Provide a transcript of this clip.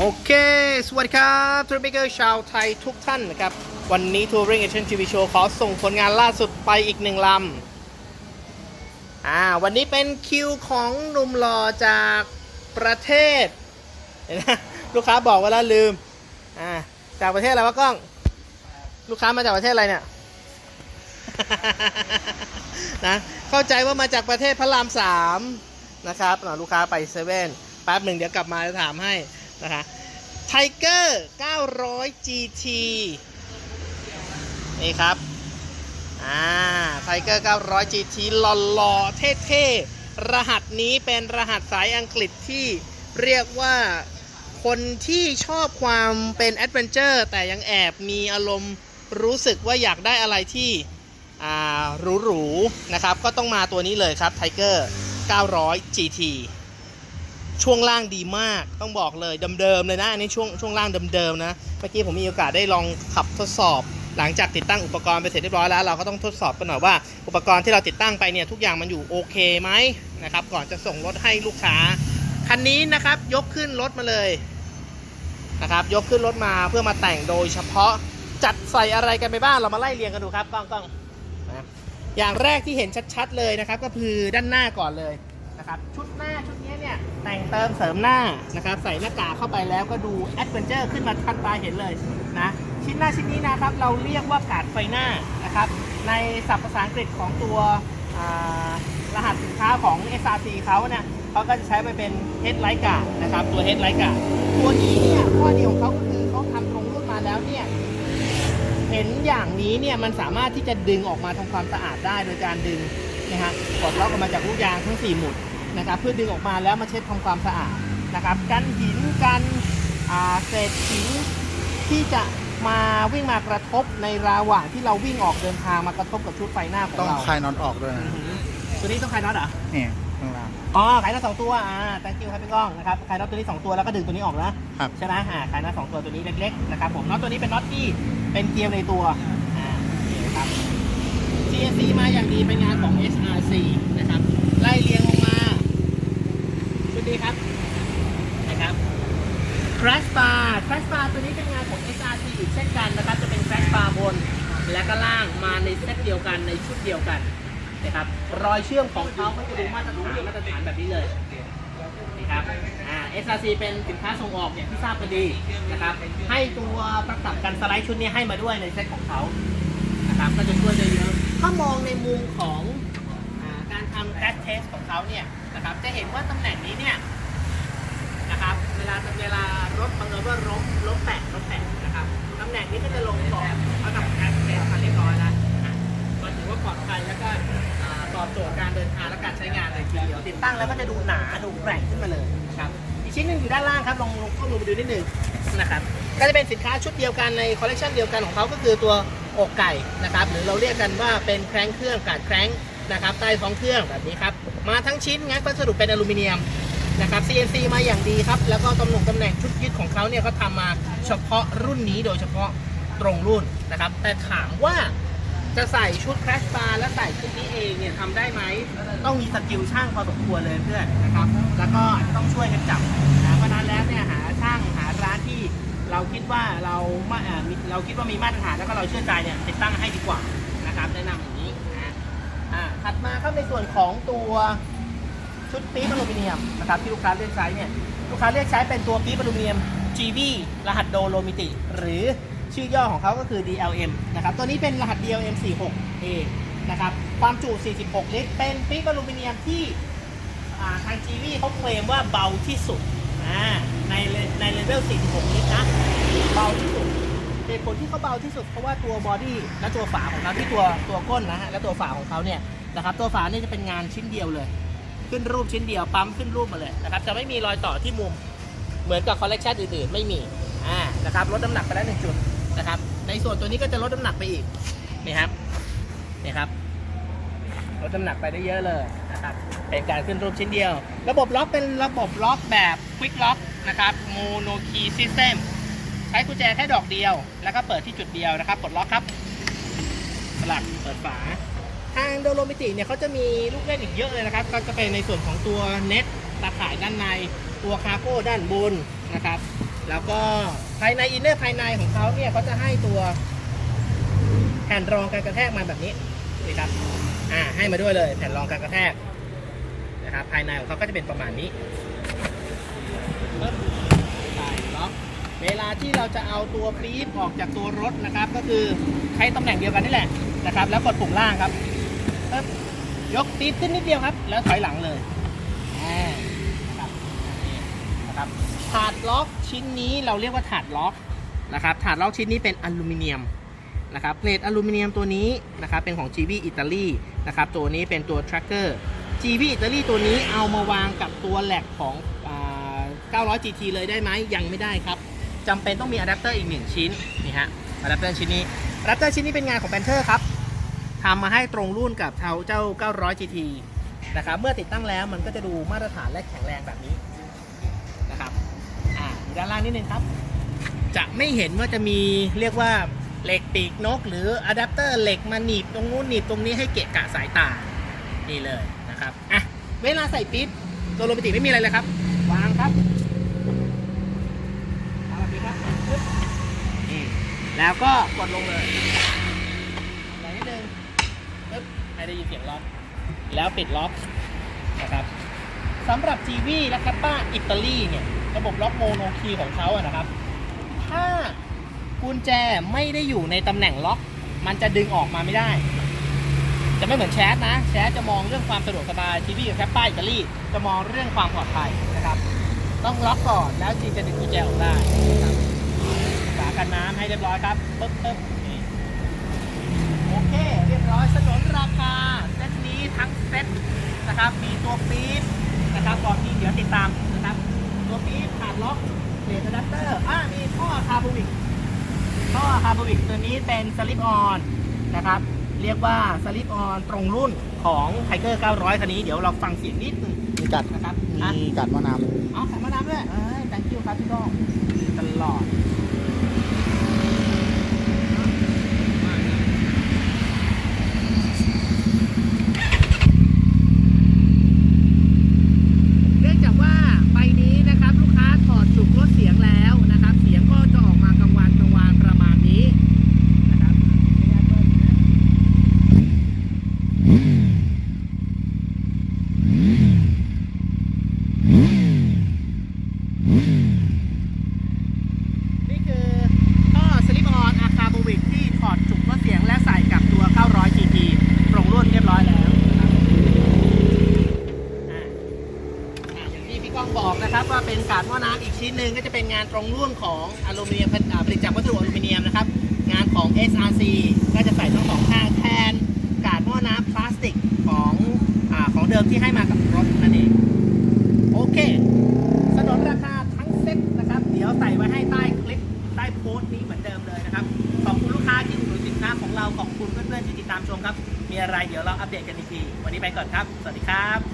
โอเค สวัสดีครับทัวร์เบเกอร์ชาวไทยทุกท่านนะครับ วันนี้ Touring Action TV Show ขอส่งผลงานล่าสุดไปอีกหนึ่งลำอ่าวันนี้เป็นคิวของหนุ่มหล่อจากประเทศนไหมลูกค้าบอกไว้แล้วลืมอ่าจากประเทศอะไรวะกล้อง ลูกค้ามาจากประเทศอะไรเนี่ยนะเข้าใจว่ามาจากประเทศพระรามสามนะครับลูกค้าไปเซเว่นแป๊บหนึ่งเดี๋ยวกลับมาจะถามให้ นะคะไทเกอร์900 GT นี่ครับ อ่าไทเกอร์900 GT หล่อๆ เท่ๆ รหัสนี้เป็นรหัสสายอังกฤษที่เรียกว่าคนที่ชอบความเป็นแอดเวนเจอร์แต่ยังแอบมีอารมณ์รู้สึกว่าอยากได้อะไรที่อ่าหรูๆ นะครับ ก็ต้องมาตัวนี้เลยครับ Tiger 900 GT ช่วงล่างดีมากต้องบอกเลยเดิมๆเลยนะอันนี้ช่วงช่วงล่างเดิมๆนะเมื่อกี้ผมมีโอกาสได้ลองขับทดสอบ หลังจากติดตั้งอุปกรณ์ไปเสร็จเรียบร้อยแล้ว เราก็ต้องทดสอบกันหน่อยว่า อุปกรณ์ที่เราติดตั้งไปเนี่ยทุกอย่างมันอยู่โอเคไหมนะครับก่อนจะส่งรถให้ลูกค้าคันนี้นะครับยกขึ้นรถมาเลยนะครับยกขึ้นรถมาเพื่อมาแต่งโดยเฉพาะจัดใส่อะไรกันไปบ้างเรามาไล่เรียงกันดูครับกล้องกล้องนะอย่างแรกที่เห็นชัดๆเลยนะครับ ก็คือด้านหน้าก่อนเลยนะครับชุดหน้าชุดนี้ เนี่ยแต่งเติมเสริมหน้านะครับใส่หน้ากากเข้าไปแล้วก็ดูแอดเวนเจอร์ขึ้นมาทันตาเห็นเลยนะชิ้นหน้าชิ้นนี้นะครับเราเรียกว่ากาดไฟหน้านะครับในศัพท์ภาษาอังกฤษของตัวรหัสสินค้าของ SRC เขาเนี่ยเขาก็จะใช้ไปเป็น Headlight Guard นะครับตัว Headlight Guard ตัวนี้เนี่ยข้อดีของเขาก็คือเขาทำตรงรุ่นมาแล้วเนี่ยเห็นอย่างนี้เนี่ยมันสามารถที่จะดึงออกมาทำความสะอาดได้โดยการดึงนะฮะกดล็อกออกมาจากลูกยางทั้ง 4 หมุด นะครับเพื่อดึงออกมาแล้วมาเช็ดทำความสะอาดนะครับกันหินกันอ่าเศษหินที่จะมาวิ่งมากระทบในระหว่างที่เราวิ่งออกเดินทางมากระทบกับชุดไฟหน้าของต้องเราคลายน็อตออกด้วยอืนะอหือตัวนี้ต้องคลายน็อตเหรอนี่ข้างล่างอ๋อขายน็อตสองตัวอ่า thank you ครับพี่ก้องนะครับขายน็อตตัวนี้สองตัวแล้วก็ดึงตัวนี้ออกนะครับใช่ไหมอ่าขายน็อตสองตัวตัวนี้เล็กๆนะครับผมน็อตตัวนี้เป็นน็อตที่เป็นเกลียวในตัวอ่านี่ครับ CNC มาอย่างดีเป็นงานของ SRC นะครับไล่เรียงลงมาชุดนี้ครับนะครับ Crash Bar Crash Bar ตัวนี้เป็นงานของ SRC อีกเช่นกันนะครับ จะเป็น Crash Bar บนและก็ล่างมาในเซตเดียวกันในชุดเดียวกันนะครับ รอยเชื่อมของเขาก็จะดูมาตรฐานมาตรฐานแบบนี้เลยนี่ครับอ่า SRC เป็นสินค้าส่งออกอย่างที่ทราบกันดีนะครับ ให้ตัวประกับกันสไลด์ชุดนี้ให้มาด้วยในเซ็ตของเขานะครับก็จะช่วยได้เยอะถ้ามองในมุมของอการทำแ a ชเทสของเขาเนี่ยนะครับ จะเห็นว่าตำแหน่งนี้เนี่ย ลาเวลารถบังเอิญว่าล้มล้มแตกล้มแตกนะครับตำแหน่งนี้ก็จะลงก่อนเขาทำแ a ชเทสมาเรียบร้อยแล้วนะก็ถือว่าปลอดภัยแล้วก็ตอบโจทย์การเดินทางและการใช้งานเลยทีเดียวติดตั้งแล้วก็จะดูหนาดูแกร่งขึ้นมาเลยนะครับอีกชิ้นหนึ่งอยู่ด้านล่างครับลองลองเข้าดูไปดูนิดหนึ่งนะครับก็จะเป็นสินค้าชุดเดียวกันในคอลเลคชันเดียวกันของเขาก็คือตัวอกไก่นะครับหรือเราเรียกกันว่าเป็นแคร้งเครื่องกาดแคร้งนะครับใต้ท้องเครื่องแบบนี้ครับมาทั้งชิ้นงั้นวัสดุเป็นอลูมิเนียม นะครับ CNC มาอย่างดีครับ แล้วก็ตำหนงตำแหน่งชุดยึดของเขาเนี่ยเขาทำมาเฉพาะรุ่นนี้โดยเฉพาะตรงรุ่นนะครับ แต่ถามว่าจะใส่ชุดแครชบาร์และใส่ชุดนี้เองเนี่ยทำได้ไหม ต้องมีสกิลช่างพอสมควรเลยเพื่อนนะครับ แล้วก็อาจจะต้องช่วยกันจับนะเพราะนั้นแล้วเนี่ยหาช่างหาร้านที่เราคิดว่าเรามาอ่เราคิดว่ามีมาตรฐานแล้วก็เราเชื่อใจเนี่ยติดตั้งให้ดีกว่านะครับแนะนำอย่างนี้นะอ่าถัดมาครับในส่วนของตัว ชุดปี๊บอลูมิเนียมนะครับที่ลูกค้าเลือกใช้เนี่ยลูกค้าเลือกใช้เป็นตัวปี๊บอลูมิเนียม GV รหัสโดโลมิติ หรือชื่อย่อของเขาก็คือ DLM นะครับตัวนี้เป็นรหัส DLM 46A นะครับความจุ 46 ลิตร เป็นปี๊บอลูมิเนียมที่อ่าทาง GV เขาเคลมว่าเบาที่สุดในในเลเวล 46 ลิตรนะเบาที่สุดเหตุผลที่เขาเบาที่สุดเพราะว่าตัวบอดี้และตัวฝาของเขาที่ตัวตัวก้นนะฮะและตัวฝาของเขาเนี่ยนะครับตัวฝาเนี่ยจะเป็นงานชิ้นเดียวเลย ขึ้นรูปชิ้นเดียวปั๊มขึ้นรูปมาเลยนะครับจะไม่มีรอยต่อที่มุมเหมือนกับคอลเลกชันอื่นๆ ไม่มีอ่านะครับลดน้ำหนักไปแล้วหนึ่งจุดนะครับในส่วนตัวนี้ก็จะลดน้ำหนักไปอีกนี่ครับนี่ครับลดน้ำหนักไปได้เยอะเลยนะครับเป็นการขึ้นรูปชิ้นเดียว ระบบล็อกเป็นระบบล็อกแบบ Quick Lock นะครับ Mono Key System ใช้กุญแจแค่ดอกเดียว แล้วก็เปิดที่จุดเดียวนะครับกดล็อกครับสลักเปิดฝา ทางโดโลมิติเนี่ยเขาจะมีลูกเล่นอีกเยอะเลยนะครับ ก็จะเป็นในส่วนของตัวเน็ตตาข่ายด้านในตัวคาร์โก้ด้านบนนะครับ แล้วก็ภายในอินเนอร์ภายในของเขาเนี่ยเขาจะให้ตัวแผ่นรองการกระแทกมาแบบนี้นี่ครับอ่าให้มาด้วยเลยแผ่นรองการกระแทกนะครับภายในของเขาก็จะเป็นประมาณนี้ใส่ล็อกเวลาที่เราจะเอาตัวปี๊บออกจากตัวรถนะครับ ก็คือใช้ตำแหน่งเดียวกันนี่แหละนะครับ แล้วกดปุ่มล่างครับ ปึ๊บยกปี๊บขึ้นนิดเดียวครับ แล้วถอยหลังเลยนะครับนะครับถาดล็อกชิ้นนี้เราเรียกว่าถาดล็อกนะครับถาดล็อกชิ้นนี้เป็นอลูมิเนียมนะครับเพลทอลูมิเนียมตัวนี้นะครับเป็นของ GV อิตาลีนะครับตัวนี้เป็นตัว tracker GV อิตาลีตัวนี้เอามาวางกับตัวแหลกของอ่า900 GT เลยได้ไหมยังไม่ได้ครับจำเป็นต้องมีอะแดปเตอร์อีกหนึ่งชิ้นนี่ฮะอะแดปเตอร์ชิ้นนี้อะแดปเตอร์ชิ้นนี้เป็นงานของ Panther ครับ ทำมาให้ตรงรุ่นกับเท่าเจ้า 900 GT นะครับ เมื่อติดตั้งแล้วมันก็จะดูมาตรฐานและแข็งแรงแบบนี้นะครับ อ่าด้านล่างนิดนึงครับ จะไม่เห็นว่าจะมีเรียกว่าเหล็กปีกนก หรืออะแดปเตอร์เหล็กมาหนีบตรงนู้นหนีบตรงนี้ให้เกะกะสายตา นี่เลยนะครับ อะ เวลาใส่ปิ๊บตัวโรบิติไม่มีอะไรเลยครับ วางครับวางแบบนี้ครับนี่แล้วก็กดลงเลยแรนิดนึง ปึ๊บให้ได้ยินเสียงล็อก แล้วปิดล็อกนะครับสำหรับ GV และคัปป้าอิตาลีเนี่ย ระบบล็อกโมโนคีของเขาอะนะครับ ถ้ากุญแจไม่ได้อยู่ในตำแหน่งล็อก มันจะดึงออกมาไม่ได้ จะไม่เหมือนแชทนะ แชทจะมองเรื่องความสะดวกสบาย GV กับแคปป้าอิตาลีจะมองเรื่องความปลอดภัยนะครับ ต้องล็อกก่อนแล้วจึงจะดึงกุญแจออกได้นะครับฝากันน้ำให้เรียบร้อยครับปึ๊บปึ๊บนี่โอเค เรียบร้อยสนนราคาเซตนี้ทั้งเซตนะครับ มีตัวปี๊บ นะครับก่อนที่เดี๋ยวติดตามนะครับ ตัวปี๊บขาดล็อกเพลทอะแดปเตอร์อ่ามีท่อคาร์บวิกท่อคาร์บวิกตัวนี้เป็นสลิปออนนะครับ เรียกว่าสลิปออนตรงรุ่นของไทเกอร์900 คันนี้ เดี๋ยวเราฟังเสียงนิดนึงมีกัดนะครับอะมีกัดมะนาวเอาใส่มะนาวด้วยเอ้ย thank you ครับพี่ก้องตลอด เนื่องจากว่าใบนี้นะครับลูกค้าถอดจุกลดเสียงแล้วนะครับ เสียงก็จะออกมากลางวันกลางวานประมาณนี้นะครับไม่ได้เบิ้ลนะนี่คือท่อสลิปออนอาคาบูวิกที่ถอดจุกลดเสียงและใส่กับตัว 900 GT ตรงรุ่นเรียบร้อยแล้วนะครับอ่า อ่าอย่างที่พี่ก้องบอกนะครับว่า เป็นกาดหม้อน้ำอีกชิ้นหนึ่งก็จะเป็นงานตรงรุ่นของอลูมิเนียมผลิตจากวัสดุอลูมิเนียมนะครับ งานของ SRC ก็จะใส่ทั้งสองข้างแทนกาดหม้อน้ำพลาสติกของอของเดิมที่ให้มากับรถนั่นเองโอเคสนนราคาทั้งเซ็ตนะครับ เดี๋ยวใส่ไว้ให้ใต้คลิปใต้โพสต์นี้เหมือนเดิมเลยนะครับ ขอบคุณลูกค้าที่อุดหนุนสินค้าของเราขอบคุณเพื่อนๆที่ติดตามชมครับ มีอะไรเดี๋ยวเราอัปเดตกันอีกทีวันนี้ไปก่อนครับ สวัสดีครับ